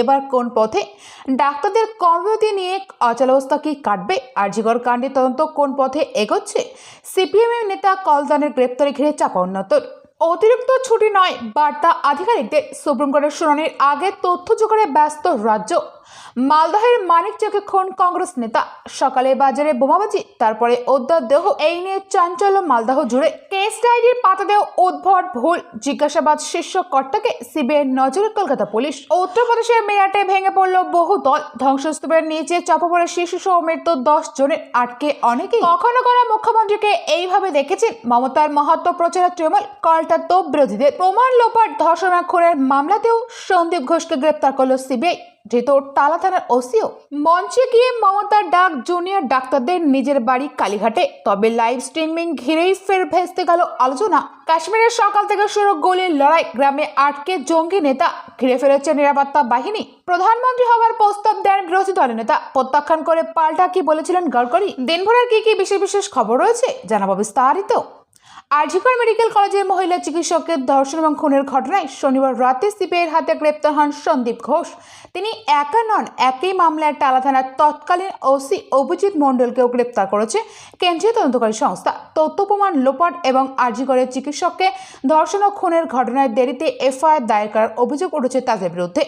এবার কোন পথে? ডাক্তারদের কর্মবিরতি নিয়ে অচলাবস্থা কি কাটবে? আর্জিকর কাণ্ডে তদন্ত কোন পথে এগোচ্ছে? সিপিএমের নেতা কলদানের গ্রেপ্তারে ঘিরে চাপা উন্নতর অতিরিক্ত ছুটি নয়, বার্তা আধিকারিকদের। সুপ্রিম কোর্টের শুনানির আগে তথ্য জোগাড়ে ব্যস্ত রাজ্য। মালদহের মানিকচকে খুন কংগ্রেস নেতা। সকালে বাজারে বোমাবাজি, তারপরে উদ্ধার দেহ, এই নিয়ে চাঞ্চল্য মালদহ জুড়ে। কেস ডায়েরির পাতা দেহ উদ্ভট ভুল, জিজ্ঞাসাবাদ শীর্ষ কর্তাকে সিবিআই নজরে কলকাতা পুলিশ। উত্তরপ্রদেশের মেরাটে ভেঙে পড়ল বহু দল। ধ্বংসস্তূপের নিচে চাপা পড়ে শিশু সহ মৃত্যু দশ জনের। আটকে অনেকেই কখনো কখনো মুখ্যমন্ত্রীকে এইভাবে দেখেছেন। মমতার মহত্ব প্রচারের তৃণমূল, কলটা তো বিরোধীদের। প্রমাণ লোপার ধর্ষণ খুনের মামলাতেও সন্দীপ ঘোষকে গ্রেপ্তার করল সিবিআই। ধৃত টালা থানার ওসিও মঞ্চে গিয়ে মমতার ডাক, জুনিয়র ডাক্তারদের নিজের বাড়ি কালীঘাটে। তবে লাইভ স্ট্রিমিং ঘিরেই ফের ভেস্তে গেল আলোচনা। কাশ্মীরের সকাল থেকে শুরু গোলির লড়াই, গ্রামে আটকে জঙ্গি নেতা, ঘিরে ফেলেছে নিরাপত্তা বাহিনী। প্রধানমন্ত্রী হওয়ার প্রস্তাব দেন বিরোধী দলের নেতা। প্রত্যাখ্যান করে পাল্টা কি বলেছিলেন গডকরি দিনভরের কি কি বিশেষ বিশেষ খবর রয়েছে? জানাব বিস্তারিত। আরজিকর মেডিকেল কলেজের মহিলা চিকিৎসকের ধর্ষণ এবং খুনের ঘটনায় শনিবার রাতে সিপিআইয়ের হাতে গ্রেপ্তার হন সন্দীপ ঘোষ। তিনি একা নন, একই মামলায় টালা থানার তৎকালীন ওসি অভিজিৎ মণ্ডলকেও গ্রেপ্তার করেছে কেন্দ্রীয় তদন্তকারী সংস্থা। তথ্য প্রমাণ, লোপাট এবং আরজিকরের চিকিৎসককে ধর্ষণ ও খুনের ঘটনায় দেরিতে এফআইআর দায়ের করার অভিযোগ উঠেছে তাদের বিরুদ্ধে।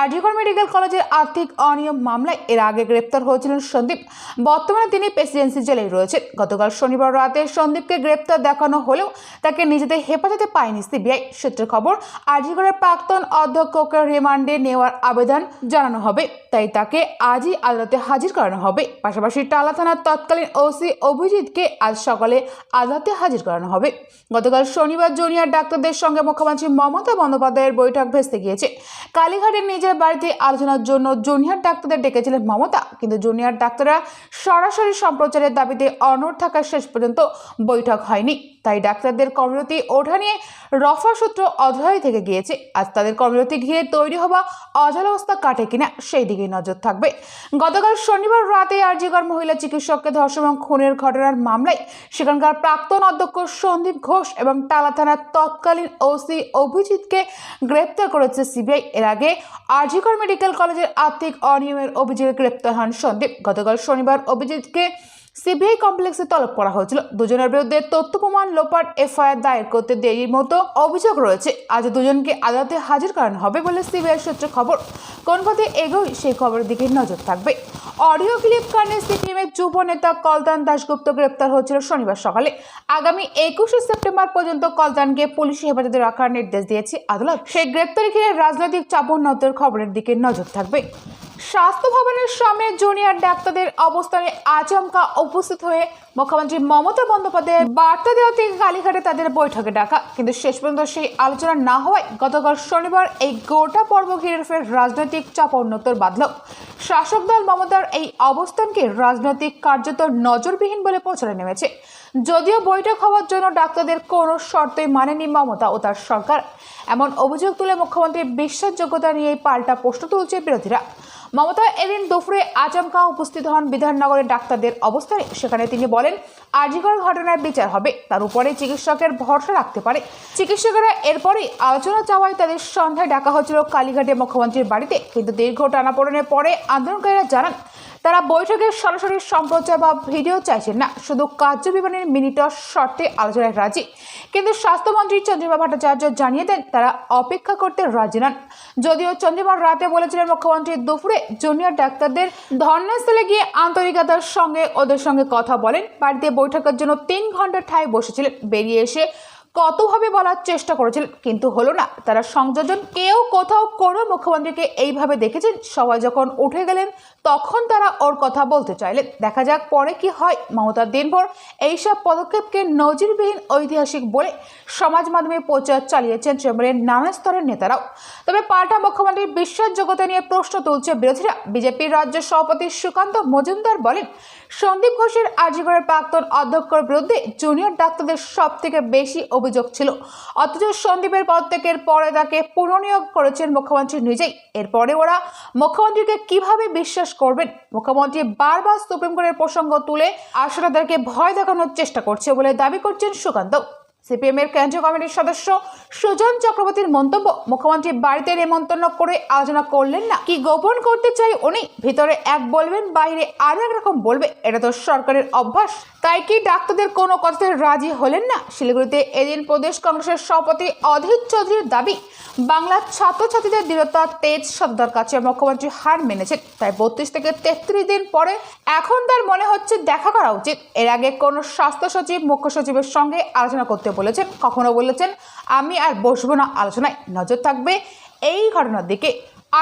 আরজিকর মেডিকেল কলেজের আর্থিক অনিয়ম মামলায় এর আগে গ্রেপ্তার হয়েছিলেন সন্দীপ। বর্তমানে তিনি প্রেসিডেন্সি জেলেই রয়েছেন। গতকাল শনিবার রাতে সন্দীপকে গ্রেপ্তার দেখানো হলেও তাকে নিজেদের হেফাজতে পায়নি সিবিআই। সূত্রের খবর আরজিগড়ের প্রাক্তন অধ্যক্ষকে রিমান্ডে নেওয়ার আবেদন জানানো হবে, তাই তাকে আজই আদালতে হাজির করানো হবে। পাশাপাশি টালা থানার তৎকালীন ওসি অভিজিৎকে আজ সকালে আদালতে হাজির করানো হবে। গতকাল শনিবার জুনিয়র ডাক্তারদের সঙ্গে মুখ্যমন্ত্রী মমতা বন্দ্যোপাধ্যায়ের বৈঠক ভেস্তে গিয়েছে। কালীঘাটের নিজের বাড়িতে আলোচনার জন্য জুনিয়র ডাক্তারদের ডেকেছিলেন মমতা, কিন্তু জুনিয়র ডাক্তাররা সরাসরি সম্প্রচারের দাবিতে অনড় থাকার শেষ পর্যন্ত বৈঠক হয়নি। তাই ডাক্তারদের কর্মরতি ওঠা নিয়ে রফা সূত্র অধরাই থেকে গিয়েছে। আজ তাদের কর্মরতি ঘিরে তৈরি হওয়া অচলাবস্থা কাটে কিনা সেই দিকে নজর থাকবে। গতকাল শনিবার রাতে আরজিগর মহিলা চিকিৎসককে ধর্ষণ এবং খুনের ঘটনার মামলায় সেখানকার প্রাক্তন অধ্যক্ষ সন্দীপ ঘোষ এবং টালা থানার তৎকালীন ওসি অভিজিৎকে গ্রেপ্তার করেছে সিবিআই। এর আগে আরজিগর মেডিকেল কলেজের আর্থিক অনিয়মের অভিযোগে গ্রেপ্তার হন সন্দীপ। গতকাল শনিবার অভিজিৎকে সিবিআই কমপ্লেক্সে তলব করা হয়েছিল। দুজনের বিরুদ্ধে তথ্য প্রমাণ লোপাট এফআইআর দায়ের করতে দেরির মতো অভিযোগ রয়েছে। আজ দুজনকে আদালতে হাজির করানো হবে বলে সিবিআই সূত্রে খবর। কোন পথে এগোই সেই খবরের দিকে নজর থাকবে। অডিও ক্লিপ কারণে সিপিএমের যুব নেতা কলদান দাশগুপ্ত গ্রেপ্তার হয়েছিল শনিবার সকালে। আগামী একুশে সেপ্টেম্বর পর্যন্ত কলদানকে পুলিশি হেফাজতে রাখার নির্দেশ দিয়েছে আদালত। সেই গ্রেপ্তারি ঘিরে রাজনৈতিক চাপোন্নতের খবরের দিকে নজর থাকবে। স্বাস্থ্য ভবনের সামনে জুনিয়র ডাক্তারদের অবস্থানে আচমকা উপস্থিত হয়ে মুখ্যমন্ত্রী মমতা বন্দ্যোপাধ্যায়ের বার্তা দেওয়া থেকে কালীঘাটে তাদের বৈঠকে ডাকা। কিন্তু শেষ পর্যন্ত সেই আলোচনা না হওয়ায় গতকাল শনিবার এই গোটা পর্ব ঘিরে ফের রাজনৈতিক চাপ উন্নতর বাঁধল। শাসক দল মমতার এই অবস্থানকে রাজনৈতিক কার্যত নজরবিহীন বলে প্রচারে নেমেছে। যদিও বৈঠক হওয়ার জন্য ডাক্তারদের কোনো শর্তই মানেনি মমতা ও তার সরকার। এমন অভিযোগ তুলে মুখ্যমন্ত্রীর বিশ্বাসযোগ্যতা নিয়ে পাল্টা প্রশ্ন তুলছে বিরোধীরা। মমতা এদিন দুপুরে আচমকা উপস্থিত হন বিধাননগরের ডাক্তারদের অবস্থানে। সেখানে তিনি বলেন, আর্জিকর ঘটনার বিচার হবে, তার উপরে চিকিৎসকের ভরসা রাখতে পারে। চিকিৎসকেরা এরপরে আলোচনা চাওয়ায় তাদের সন্ধ্যায় ডাকা হয়েছিল কালীঘাটে মুখ্যমন্ত্রীর বাড়িতে। কিন্তু দীর্ঘ টানাপোড়নের পরে আন্দোলনকারীরা জানান তারা বৈঠকের সরাসরি সম্প্রচার বা ভিডিও চাইছেন না, শুধু কার্য বিবরণের মিনিটর শর্তে আলোচনায় রাজি। কিন্তু স্বাস্থ্যমন্ত্রী চন্দ্রিমা ভট্টাচার্য জানিয়ে দেন, তারা অপেক্ষা করতে রাজি নন। যদিও চন্দ্রিমা রাতে বলেছিলেন, মুখ্যমন্ত্রী দুপুরে জুনিয়র ডাক্তারদের ধর্নাস্থলে গিয়ে আন্তরিকতার সঙ্গে ওদের সঙ্গে কথা বলেন। বাড়িতে বৈঠকের জন্য তিন ঘণ্টা ঠায় বসেছিলেন। বেরিয়ে এসে কতভাবে বলার চেষ্টা করেছিলেন কিন্তু হলো না। তারা সংযোজন কেউ কোথাও কোনো মুখ্যমন্ত্রীকে এইভাবে দেখেছেন, সবাই যখন উঠে গেলেন তখন তারা ওর কথা বলতে চাইলেন। দেখা যাক পরে কি হয়। মমতা দিনভর এইসব পদক্ষেপকে নজিরবিহীন ঐতিহাসিক বলে সমাজ মাধ্যমে প্রচার চালিয়েছেন তৃণমূলের নানা স্তরের নেতারাও। তবে পাল্টা মুখ্যমন্ত্রীর বিশ্বাসযোগ্যতা নিয়ে প্রশ্ন তুলছে বিরোধীরা। বিজেপির রাজ্য সভাপতি সুকান্ত মজুমদার বলেন সন্দীপ ঘোষের আজীবনের প্রাক্তন অধ্যক্ষর বিরুদ্ধে জুনিয়র ডাক্তারদের সব থেকে বেশি অভিযোগ ছিল। অথচ সন্দীপের পদত্যাগের পরে তাকে পুনর্নিয়োগ করেছেন মুখ্যমন্ত্রী নিজেই। এরপরে ওরা মুখ্যমন্ত্রীকে কীভাবে বিশ্বাস করবেন? মুখ্যমন্ত্রী বারবার সুপ্রিম কোর্টের প্রসঙ্গ তুলে আসলে তাদেরকে ভয় দেখানোর চেষ্টা করছে বলে দাবি করছেন সুকান্ত সিপিএম এর কেন্দ্রীয় কমিটির সদস্য সুজন চক্রবর্তীর মন্তব্য, মুখ্যমন্ত্রী বাড়িতে নেমন্তন্ন করে আলোচনা করলেন না। কি গোপন করতে চাই উনি? ভিতরে এক বলবেন বাইরে আরও একরকম বলবে। এটা তো সরকারের অভ্যাস। তাই কি ডাক্তারদের কোনো কথাতে রাজি হলেন না? শিলিগুড়িতে এদিন প্রদেশ কংগ্রেসের সভাপতি অধীর চৌধুরীর দাবি, বাংলার ছাত্রছাত্রীদের দৃঢ়তা, তেজ সত্তার কাছে মুখ্যমন্ত্রী হার মেনেছেন। তাই বত্রিশ থেকে তেত্রিশ দিন পরে এখন তার মনে হচ্ছে দেখা করা উচিত। এর আগে কোনো স্বাস্থ্য সচিব, মুখ্য সচিবের সঙ্গে আলোচনা করতে বলেছেন, কখনো বলেছেন, আমি আর বসবো না, আলোচনায় নজর থাকবে। এই ঘটনার দিকে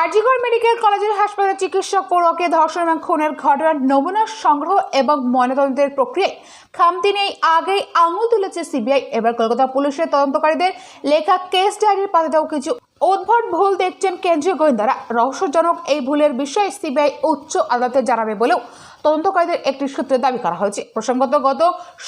আরজিগড় মেডিকেল কলেজের হাসপাতালে চিকিৎসক পড়ুয়াকে ধর্ষণ এবং খুনের ঘটনার নমুনা সংগ্রহ এবং ময়নাতদন্তের প্রক্রিয়ায় খামতি নেই। আগেই আঙুল তুলেছে সিবিআই। এবার কলকাতা পুলিশের তদন্তকারীদের লেখা কেস ডায়েরির পাতাতেও কিছু উদ্ভট ভুল দেখছেন কেন্দ্রীয় গোয়েন্দারা। রহস্যজনক এই ভুলের বিষয়ে সিবিআই উচ্চ আদালতে জানাবে বলেও তদন্তকারীদের একটি সূত্রে দাবি করা হয়েছে। প্রসঙ্গত, গত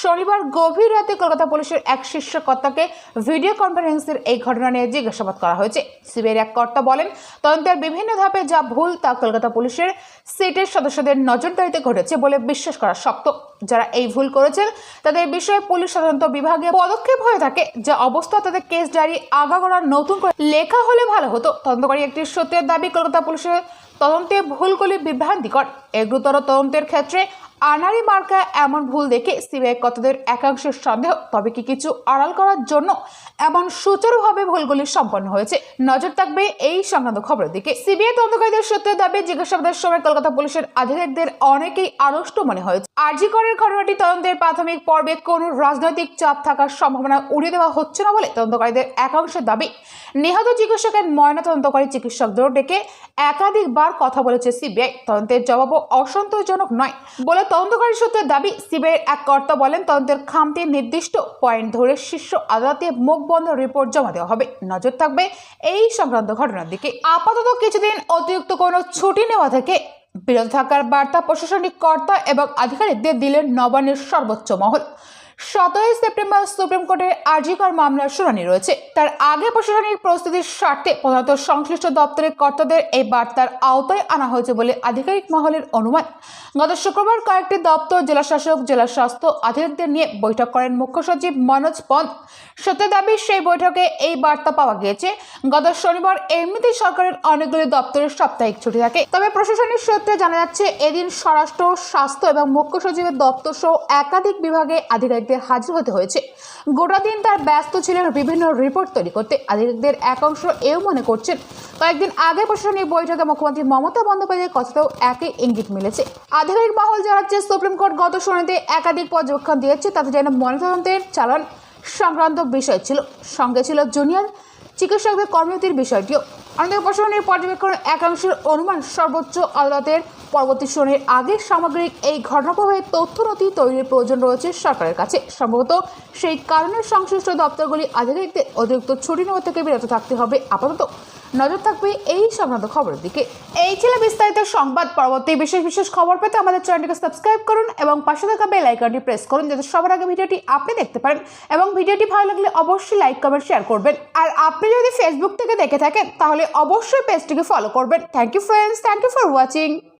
শনিবার গভীর রাতে কলকাতা পুলিশের এক শীর্ষ কর্তাকে ভিডিও কনফারেন্সের এই ঘটনা নিয়ে জিজ্ঞাসাবাদ করা হয়েছে। সিবিআইয়ের এক কর্তা বলেন, তদন্তের বিভিন্ন ধাপে যা ভুল তা কলকাতা পুলিশের সিটের সদস্যদের নজরদারিতে ঘটেছে বলে বিশ্বাস করা শক্ত। যারা এই ভুল করেছেন, তাদের বিষয়ে পুলিশ তদন্ত বিভাগে পদক্ষেপ হয়ে থাকে। যা অবস্থা, তাদের কেস ডায়েরি আগাগোড়া নতুন করে লেখা হলে ভালো হতো। তদন্তকারী একটি সত্যের দাবি, কলকাতা পুলিশের তদন্তে ভুলগুলি বিভ্রান্তিকর। এ গুরুতর তদন্তের ক্ষেত্রে আনারি মার্কা এমন ভুল দেখে সিবিআই কতদের একাংশের সন্দেহ। তবে কি কিছু আড়াল করার জন্য এমন সুচারুভাবে ভুলগুলি সম্পন্ন হয়েছে, নজর থাকবে এই সংক্রান্ত খবরের দিকে। সিবিআই তদন্তকারীদের সূত্রের দাবি, জিজ্ঞাসাবাদের সময় কলকাতা পুলিশের আধিকারিকদের অনেকেই আড়ষ্ট মনে হয়েছে। আরজি করের ঘটনাটি তদন্তের প্রাথমিক পর্বে কোনো রাজনৈতিক চাপ থাকার সম্ভাবনা উড়িয়ে দেওয়া হচ্ছে না বলে তদন্তকারীদের একাংশের দাবি। নিহত চিকিৎসকের ময়না তদন্তকারী চিকিৎসকদেরও ডেকে একাধিকবার কথা বলেছে সিবিআই। তদন্তের জবাবও অসন্তোষজনক নয় বলে তদন্তকারী সূত্রের দাবি, সিবিআইয়ের এক কর্তা বলেন, তদন্তের খামতি নির্দিষ্ট পয়েন্ট ধরে শীর্ষ আদালতে মুখ বন্ধ রিপোর্ট জমা দেওয়া হবে। নজর থাকবে এই সংক্রান্ত ঘটনার দিকে। আপাতত কিছুদিন অতিরিক্ত কোনো ছুটি নেওয়া থেকে বিরত থাকার বার্তা প্রশাসনিক কর্তা এবং আধিকারিকদের দিলেন নবানের সর্বোচ্চ মহল। সতেরোই সেপ্টেম্বর সুপ্রিম কোর্টের আর্জিকর মামলার শুনানি রয়েছে। তার আগে প্রশাসনিক প্রস্তুতির স্বার্থে প্রধানত সংশ্লিষ্ট দপ্তরের কর্তাদের এই বার্তার আওতায় আনা হয়েছে বলে আধিকারিক মহলের অনুমান। গত শুক্রবার কয়েকটি দপ্তর, জেলাশাসক, জেলা স্বাস্থ্য আধিকারিকদের নিয়ে বৈঠক করেন মুখ্য সচিব মনোজ পন্থ। সত্যি দাবি, সেই বৈঠকে এই বার্তা পাওয়া গিয়েছে। গত শনিবার এমনিতেই সরকারের অনেকগুলি দপ্তরের সাপ্তাহিক ছুটি থাকে। তবে প্রশাসনিক সূত্রে জানা যাচ্ছে, এদিন স্বরাষ্ট্র, স্বাস্থ্য এবং মুখ্য সচিবের দপ্তর সহ একাধিক বিভাগে আধিকারিকদের হাজির হতে হয়েছে। গোটা দিন তার ব্যস্ত ছিলেন বিভিন্ন রিপোর্ট তৈরি করতে। আধিকারিকদের একাংশ এও মনে করছেন, কয়েকদিন আগে প্রশাসনিক বৈঠকে মুখ্যমন্ত্রী মমতা বন্দ্যোপাধ্যায়ের কথাতেও একই ইঙ্গিত মিলেছে। আধিকারিক মহল জানাচ্ছে, সুপ্রিম কোর্ট গত শুনানিতে একাধিক পর্যবেক্ষণ দিয়েছে, তাতে যেন ময়নাতদন্তের চালান সংক্রান্ত বিষয় ছিল। সঙ্গে ছিল জুনিয়র চিকিৎসকদের কর্মনীতির বিষয়টিও। অন্যদিকে প্রশাসনের পর্যবেক্ষণ একাংশের অনুমান সর্বোচ্চ আদালতের পরবর্তী শুনানির আগে সামগ্রিক এই ঘটনাপ্রবাহে তথ্য নথি তৈরির প্রয়োজন রয়েছে সরকারের কাছে। সম্ভবত সেই কারণে সংশ্লিষ্ট দপ্তরগুলি আধিকারিকদের অতিরিক্ত ছুটি নেওয়া থেকে বিরত থাকতে হবে আপাতত। নজর থাকবে এই সংক্রান্ত খবরের দিকে। এই ছিল বিস্তারিত সংবাদ পরবর্তী বিশেষ বিশেষ খবর পেতে আমাদের চ্যানেলটিকে সাবস্ক্রাইব করুন এবং পাশে থাকা বেল আইকনটি প্রেস করুন যাতে সবার আগে ভিডিওটি আপনি দেখতে পারেন এবং ভিডিওটি ভালো লাগলে অবশ্যই লাইক, কমেন্ট, শেয়ার করবেন। আর আপনি যদি ফেসবুক থেকে দেখে থাকেন, তাহলে অবশ্যই পেজটিকে ফলো করবেন। Thank you friends thank you for watching